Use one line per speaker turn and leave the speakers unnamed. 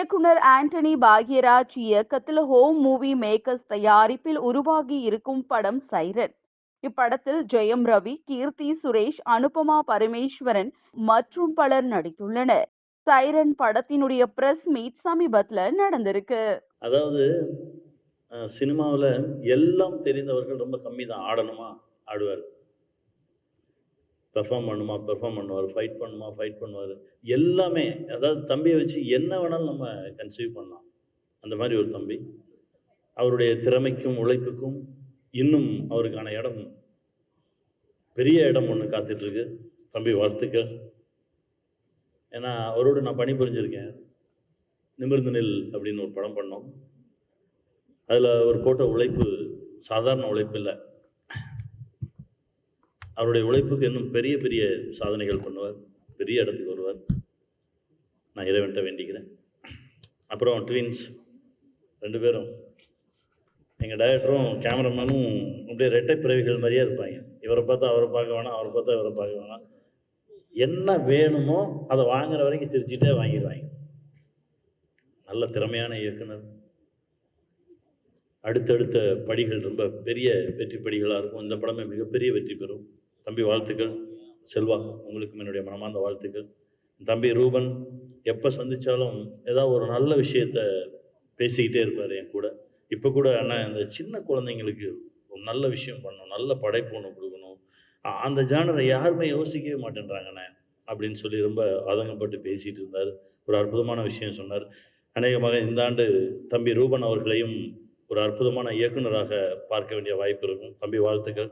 இயக்குனர் ஆண்டனி பாக்யராஜ் இயக்கத்தில் home movie makers தயாரிப்பில் உருவாகி இருக்கும் படம் சைரன். இப்படத்தில் ஜெயம் ரவி கீர்த்தி சுரேஷ் அனுபமா பரமேஸ்வரன் மற்றும் பலர் நடித்துள்ளனர். சைரன் படத்தினுடைய பிரஸ் மீட் சமீபத்தில் நடந்திருக்கு.
அதாவது சினிமாவில் எல்லாம் தெரிந்தவர்கள் ரொம்ப கம்மி தான் ஆடணுமா? ஆடுவார் பெர்ஃபார்ம் பண்ணுமா பெர்ஃபார்ம் பண்ணுவார் ஃபைட் பண்ணுமா ஃபைட் பண்ணுவார். எல்லாமே அதாவது தம்பியை வச்சு என்ன வேணாலும் நம்ம கன்சீவ் பண்ணலாம். அந்த மாதிரி ஒரு தம்பி. அவருடைய திறமைக்கும் உழைப்புக்கும் இன்னும் அவருக்கான இடம் பெரிய இடம் ஒன்று காத்துட்ருக்கு. தம்பி வாழ்த்துக்கள். ஏன்னா அவரோடு நான் பணிபுரிஞ்சிருக்கேன். நிமிர்ந்து நெல் அப்படின்னு ஒரு படம் பண்ணோம். அதில் அவர் போட்ட உழைப்பு சாதாரண உழைப்பு இல்லை. அவருடைய உழைப்புக்கு இன்னும் பெரிய பெரிய சாதனைகள் பண்ணுவார். பெரிய இடத்துக்கு வருவார். நான் இறைவன்ட்ட வேண்டிக்கிறேன். அப்புறம் ட்வின்ஸ் ரெண்டு பேரும். எங்கள் டைரக்டரும் கேமராமேனும் அப்படியே ரெட்டை பிறவிகள் மாதிரியே இருப்பாங்க. இவரை பார்த்தா அவரை பார்க்க வேணாம் அவரை பார்த்தா இவரை பார்க்க வேணாம். என்ன வேணுமோ அதை வாங்குற வரைக்கும் சிரிச்சுட்டே வாங்கிடுவாங்க. நல்ல திறமையான இயக்குனர். அடுத்தடுத்த படிகள் ரொம்ப பெரிய வெற்றி படிகளாக இருக்கும். இந்த படமே மிகப்பெரிய வெற்றி பெறும். தம்பி வாழ்த்துக்கள்? செல்வா உங்களுக்கும் என்னுடைய மனமார்ந்த வாழ்த்துக்கள். தம்பி ரூபன் எப்போ சந்தித்தாலும் ஏதாவது ஒரு நல்ல விஷயத்த பேசிக்கிட்டே இருப்பார் என் கூட. இப்போ கூட அண்ணா இந்த சின்ன குழந்தைங்களுக்கு ஒரு நல்ல விஷயம் பண்ணணும் நல்ல படைப்பு ஒன்று கொடுக்கணும். அந்த ஜானரை யாருமே யோசிக்கவே மாட்டேன்றாங்கண்ணே அப்படின்னு சொல்லி ரொம்ப ஆதங்கப்பட்டு பேசிகிட்டு இருந்தார். ஒரு அற்புதமான விஷயம் சொன்னார். அநேகமாக இந்த ஆண்டு தம்பி ரூபன் அவர்களையும் ஒரு அற்புதமான இயக்குனராக பார்க்க வேண்டிய வாய்ப்பு இருக்கும். தம்பி வாழ்த்துக்கள்.